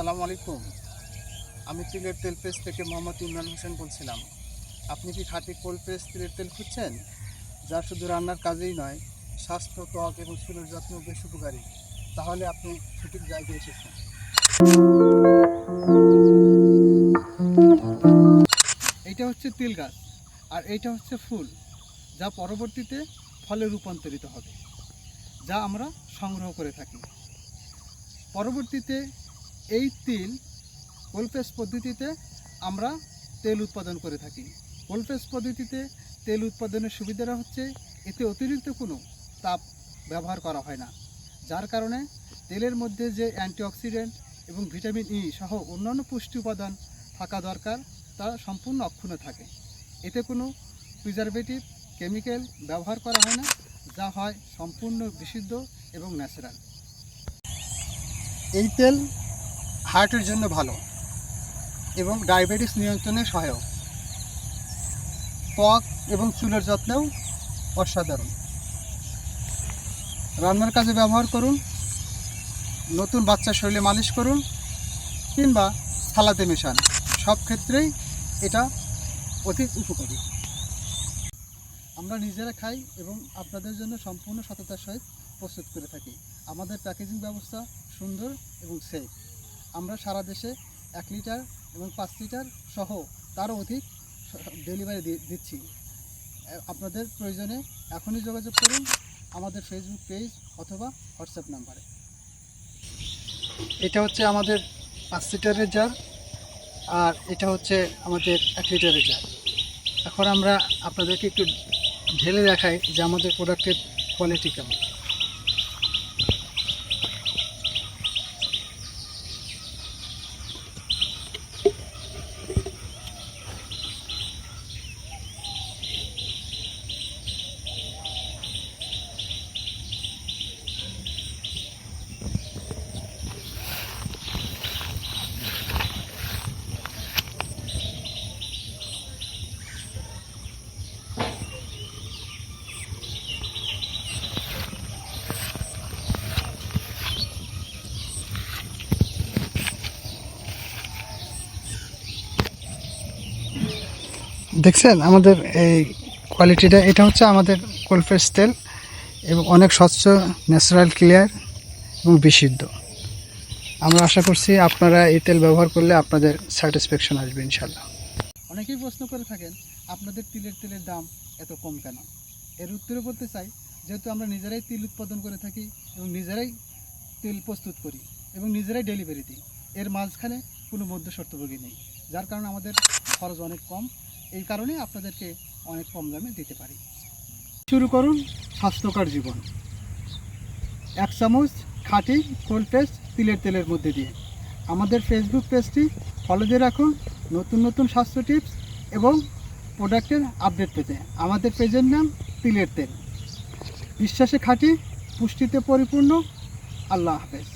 আসসালামু আলাইকুম। আমি তিলের তেল পেস্ট থেকে মোহাম্মদ ইমরান হোসেন বলছিলাম। আপনি কি খাঁটি কোল্ড প্রেস তিলের তেল খুঁজছেন? যা শুধু রান্নার কাজেই নয়, স্বাস্থ্য, ত্বক এবং চুলের যত্ন বেশ উপকারী। তাহলে আপনি সঠিক জায়গায় এসেছেন। এইটা হচ্ছে তিল গাছ, আর এইটা হচ্ছে ফুল, যা পরবর্তীতে ফলে রূপান্তরিত হবে, যা আমরা সংগ্রহ করে থাকি। পরবর্তীতে এই তিল কোলপ্রেস পদ্ধতিতে আমরা তেল উৎপাদন করে থাকি। কোলপ্রেস পদ্ধতিতে তেল উৎপাদনের সুবিধাটা হচ্ছে এতে অতিরিক্ত কোনো তাপ ব্যবহার করা হয় না, যার কারণে তেলের মধ্যে যে অ্যান্টিঅক্সিডেন্ট এবং ভিটামিন ই সহ অন্যান্য পুষ্টি উপাদান থাকা দরকার, তা সম্পূর্ণ অক্ষুণ্ণ থাকে। এতে কোনো প্রিজারভেটিভ কেমিক্যাল ব্যবহার করা হয় না, যা হয় সম্পূর্ণ বিশুদ্ধ এবং ন্যাচারাল এই তেল হার্টের জন্য ভালো এবং ডায়াবেটিস নিয়ন্ত্রণে সহায়ক। ত্বক এবং চুলের যত্নেও অসাধারণ। রান্নার কাজে ব্যবহার করুন, নতুন বাচ্চার শরীরে মালিশ করুন কিংবা সালাতে মেশান। সব ক্ষেত্রেই এটা অতি উপকারী। আমরা নিজেরা খাই এবং আপনাদের জন্য সম্পূর্ণ সততার সহিত প্রস্তুত করে থাকি। আমাদের প্যাকেজিং ব্যবস্থা সুন্দর এবং সেফ আমরা সারা দেশে এক লিটার এবং পাঁচ লিটার সহ তারও অধিক ডেলিভারি দিচ্ছি। আপনাদের প্রয়োজনে এখনই যোগাযোগ করুন আমাদের ফেসবুক পেজ অথবা হোয়াটসঅ্যাপ নাম্বারে এটা হচ্ছে আমাদের পাঁচ লিটারের জার আর এটা হচ্ছে আমাদের এক লিটারের জার এখন আমরা আপনাদেরকে একটু ঢেলে দেখাই যে আমাদের প্রোডাক্টের কোয়ালিটি কেমন। দেখছেন? আমাদের এই কোয়ালিটিটা এটা হচ্ছে আমাদের কোলফ্রেশ তেল এবং অনেক স্বচ্ছ ন্যাচারাল ক্লিয়ার এবং বিশুদ্ধ। আমরা আশা করছি আপনারা এই তেল ব্যবহার করলে আপনাদের স্যাটিসফ্যাকশন আসবে ইনশাল্লাহ অনেকেই প্রশ্ন করে থাকেন, আপনাদের তিলের তেলের দাম এত কম কেন? এর উত্তরে বলতে চাই, যেহেতু আমরা নিজেরাই তিল উৎপাদন করে থাকি এবং নিজেরাই তেল প্রস্তুত করি এবং নিজেরাই ডেলিভারি দিই, এর মাঝখানে কোনো মধ্যস্বর্তভোগী নেই, যার কারণে আমাদের খরচ অনেক কম এই কারণে আপনাদেরকে অনেক কম দামে দিতে পারি। শুরু করুন স্বাস্থ্যকর জীবন। এক চামচ খাঁটি কোল্ড পেস্ট তিলের তেলের মধ্যে দিয়ে। আমাদের ফেসবুক পেজটি ফলো দিয়ে রাখুন নতুন নতুন স্বাস্থ্য টিপস এবং প্রোডাক্টের আপডেট পেতে। আমাদের পেজের নাম তিলের তেল। বিশ্বাসে খাঁটি, পুষ্টিতে পরিপূর্ণ। আল্লাহ হাফেজ।